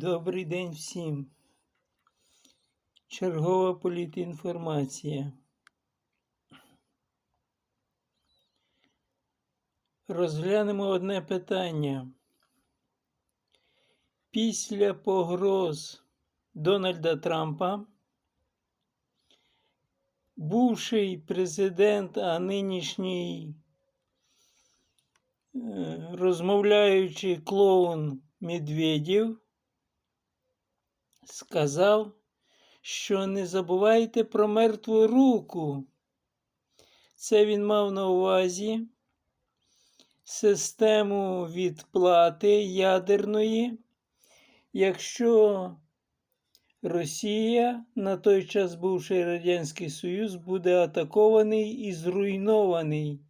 Добрий день всім. Чергова політінформація. Розглянемо одне питання. Після погроз Дональда Трампа бувший президент, а нинішній е, розмовляючий клоун Медведєв сказав, що не забувайте про мертву руку. Це він мав на увазі систему відплати ядерної, якщо Росія, на той час бувший Радянський Союз, буде атакований і зруйнований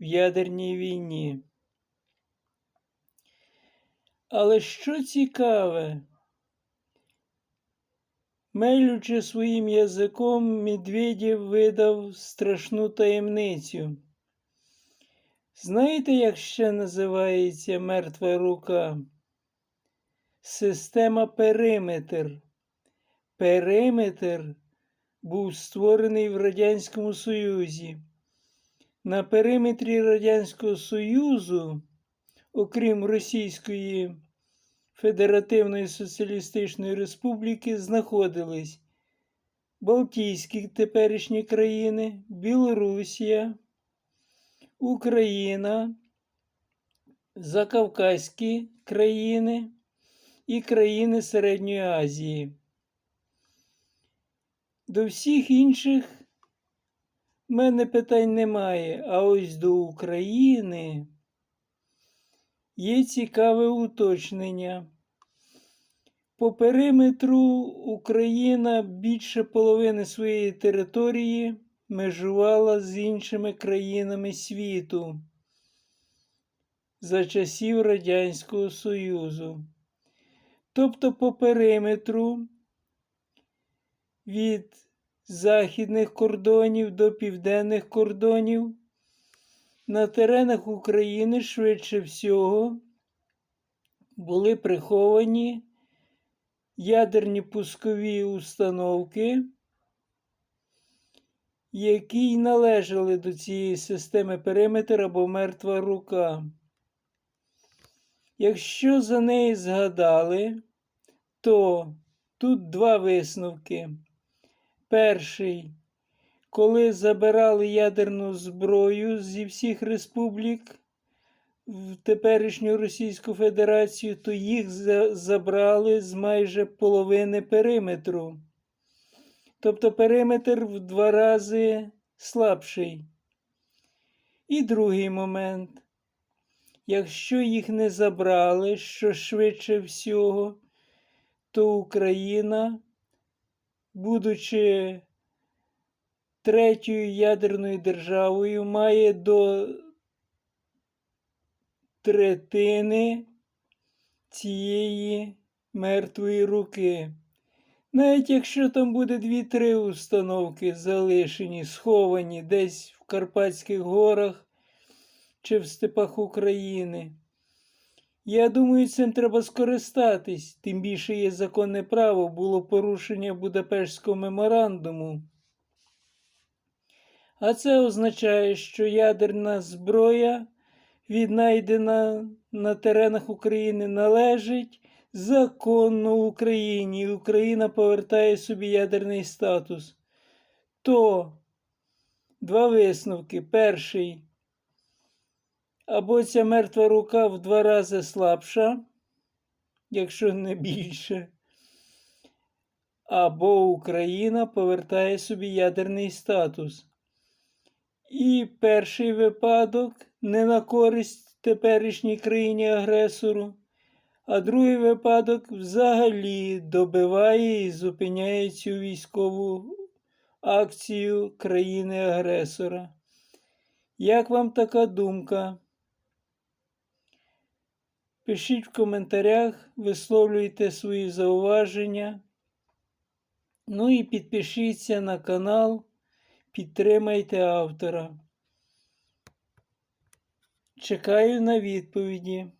в ядерній війні. Але що цікаве, мелючи своїм язиком, Медведєв видав страшну таємницю. Знаєте, як ще називається мертва рука? Система периметр. Периметр був створений в Радянському Союзі. На периметрі Радянського Союзу, окрім Російської Федеративної Соціалістичної Республіки, знаходились Балтійські теперішні країни, Білорусія, Україна, Закавказькі країни і країни Середньої Азії. До всіх інших в мене питань немає, а ось до України є цікаве уточнення. По периметру Україна більше половини своєї території межувала з іншими країнами світу за часів Радянського Союзу. Тобто по периметру від західних кордонів до південних кордонів на теренах України швидше всього були приховані ядерні пускові установки, які й належали до цієї системи периметр або мертва рука. Якщо за неї згадали, то тут два висновки. Перший, коли забирали ядерну зброю зі всіх республік в теперішню Російську Федерацію, то їх за забрали з майже половини периметру. Тобто периметр в два рази слабший. І другий момент. Якщо їх не забрали, що швидше всього, то Україна, будучи третьою ядерною державою, має до третини цієї мертвої руки. Навіть якщо там буде дві-три установки залишені, сховані десь в Карпатських горах чи в степах України. Я думаю, цим треба скористатись, тим більше є законне право, було порушення Будапештського меморандуму. А це означає, що ядерна зброя, віднайдена на теренах України, належить законно Україні, і Україна повертає собі ядерний статус. То два висновки. Перший або ця мертва рука в два рази слабша, якщо не більше, або Україна повертає собі ядерний статус. І перший випадок не на користь теперішній країні агресору, а другий випадок взагалі добиває і зупиняє цю військову акцію країни-агресора. Як вам така думка? Пишіть в коментарях, висловлюйте свої зауваження. Ну і підпишіться на канал, підтримайте автора. Чекаю на відповіді.